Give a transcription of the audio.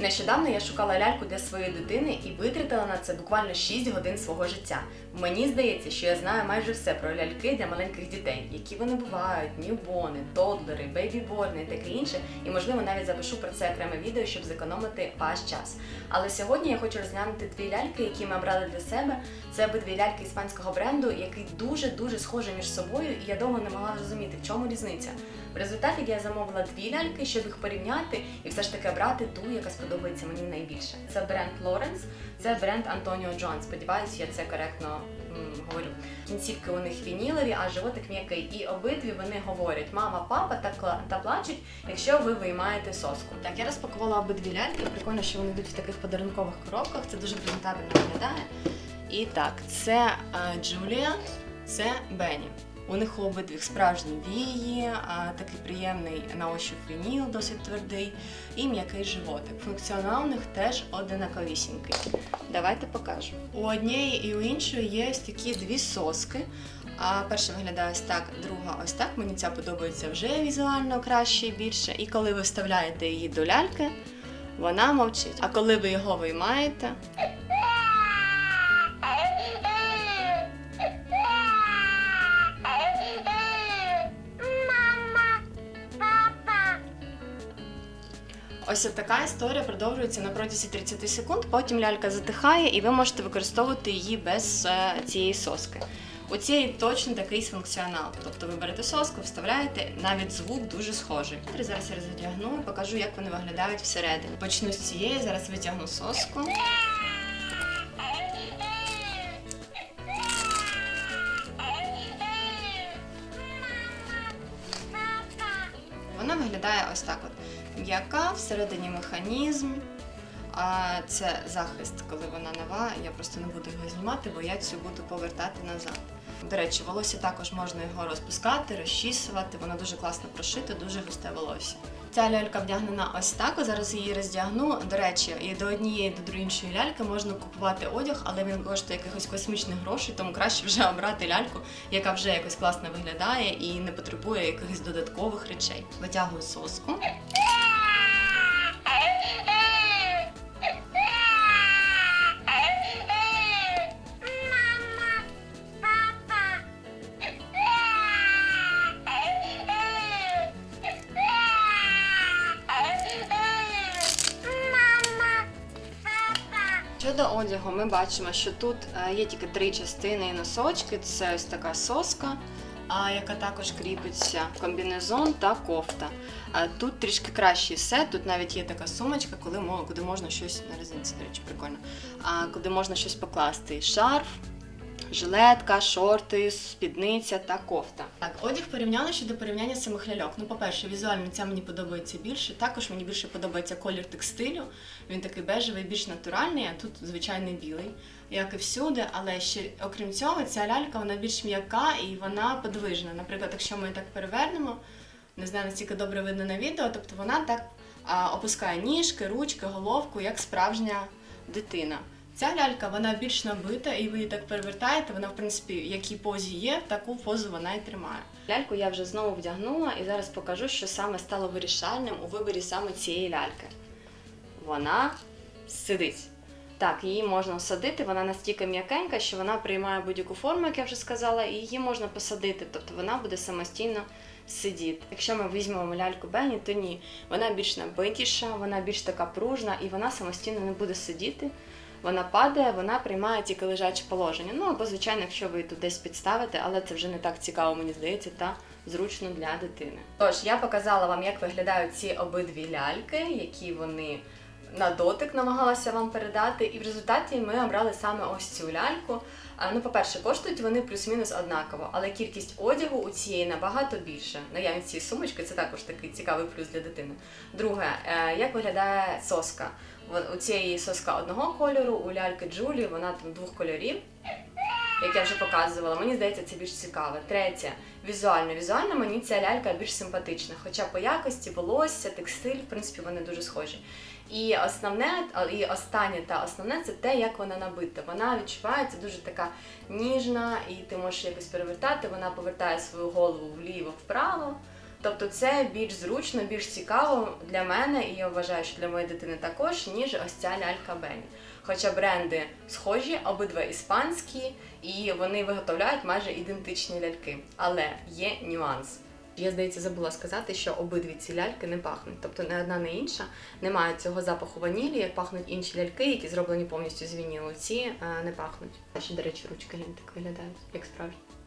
Нещодавно я шукала ляльку для своєї дитини і витратила на це буквально 6 годин свого життя. Мені здається, що я знаю майже все про ляльки для маленьких дітей, які вони бувають, ньюбони, тодлери, бейбіборни і таке інше. І можливо навіть запишу про це окреме відео, щоб зекономити ваш час. Але сьогодні я хочу розглянути дві ляльки, які ми обрали для себе. Це обидві ляльки іспанського бренду, який дуже дуже схожі між собою, і я довго не могла зрозуміти, в чому різниця. В результаті я замовила дві ляльки, щоб їх порівняти і все ж таки обрати ту, яка сподобається мені найбільше. Це бренд Lawrence, це бренд Antonio John. Сподіваюся, я це коректно м, говорю. Кінцівки у них вінілові, а животик м'який. І обидві вони говорять: мама, папа та, та плачуть, якщо ви виймаєте соску. Так, я розпакувала обидві ляльки. Прикольно, що вони йдуть в таких подарункових коробках. Це дуже презентабельно виглядає. І так, це е, Джулія, це Бенні. У них у обидвіх справжні вії, такий приємний на ощуп вініл, досить твердий, і м'який животик. Функціонал у них теж одинаковісінький. Давайте покажу. У однієї і у іншої є ось такі дві соски. А перша виглядає ось так, друга ось так. Мені ця подобається вже візуально краще і більше. І коли ви вставляєте її до ляльки, вона мовчить. А коли ви його виймаєте, Ось така історія продовжується на протязі 30 секунд. Потім лялька затихає, і ви можете використовувати її без е, цієї соски. У цієї точно такий функціонал. Тобто ви берете соску, вставляєте, навіть звук дуже схожий. Зараз я роздягну і покажу, як вони виглядають всередині. Почну з цієї, зараз витягну соску. Вона виглядає ось так: от м'яка, всередині механізм. А це захист, коли вона нова. Я просто не буду його знімати, бо я цю буду повертати назад. До речі, волосся також можна його розпускати, розчісувати. Воно дуже класно прошите, дуже густе волосся. Ця лялька вдягнена ось так. Зараз її роздягну. До речі, і до однієї, до до іншої ляльки можна купувати одяг, але він коштує якихось космічних грошей, тому краще вже обрати ляльку, яка вже якось класно виглядає і не потребує якихось додаткових речей. Витягую соску. Щодо одягу, ми бачимо, що тут е, є тільки три частини і носочки. Це ось така соска, яка також кріпиться комбінезон та кофта. Тут трішки кращий сет. Тут навіть є така сумочка, коли куди можна щось на резинці, до речі, прикольно. Куди можна щось покласти. Шарф. Жилетка, шорти, спідниця та кофта. Так, одяг порівняно щодо порівняння самих ляльок. Ну, по-перше, візуально ця мені подобається більше. Також мені більше подобається колір текстилю. Він такий бежевий, більш натуральний, а тут звичайний білий, як і всюди. Але ще окрім цього, ця лялька вона більш м'яка і вона подвижна. Наприклад, якщо ми так перевернемо, не знаю, наскільки добре видно на відео, тобто вона так опускає ніжки, ручки, головку, як справжня дитина. Ця лялька вона більш набита, і ви її так перевертаєте. Вона, в принципі, якій позі є, таку позу вона і тримає. Ляльку я вже знову вдягнула і зараз покажу, що саме стало вирішальним у виборі саме цієї ляльки. Вона сидить. Так, її можна садити, вона настільки м'якенька, що вона приймає будь-яку форму, як я вже сказала, і її можна посадити, тобто вона буде самостійно сидіти. Якщо ми візьмемо ляльку Бенні, то ні. Вона більш набитіша, вона більш така пружна і вона самостійно не буде сидіти. Вона падає, вона приймає тільки лежаче положення. Ну або, звичайно, якщо ви тут десь підставите, але це вже не так цікаво, мені здається, та зручно для дитини. Тож я показала вам, як виглядають ці обидві ляльки, які вони на дотик намагалася вам передати, і в результаті ми обрали саме ось цю ляльку. Ну, по-перше, коштують вони плюс-мінус однаково, але кількість одягу у цієї набагато більше. Наявність цієї сумочки це також такий цікавий плюс для дитини. Друге, е, як виглядає соска? У цієї соска одного кольору, у ляльки Джулі вона там двох кольорів. Як я вже показувала, мені здається, це більш цікаве. Третє, візуально. Візуально мені ця лялька більш симпатична. Хоча по якості, волосся, текстиль, в принципі, вони дуже схожі. І основне, і останнє та основне це те, як вона набита. Вона відчувається дуже така ніжна, і ти можеш якось перевертати. Вона повертає свою голову вліво, вправо. Тобто це більш зручно, більш цікаво для мене, і я вважаю, що для моєї дитини також, ніж ось ця лялька Бені. Хоча бренди схожі, обидва іспанські, і вони виготовляють майже ідентичні ляльки. Але є нюанс. Я, здається, забула сказати, що обидві ці ляльки не пахнуть. Тобто не одна, не інша не мають цього запаху ванілі, як пахнуть інші ляльки, які зроблені повністю з вінілу. Ці е, не пахнуть. Ще, до речі, ручки глянь, так виглядають, як справжні.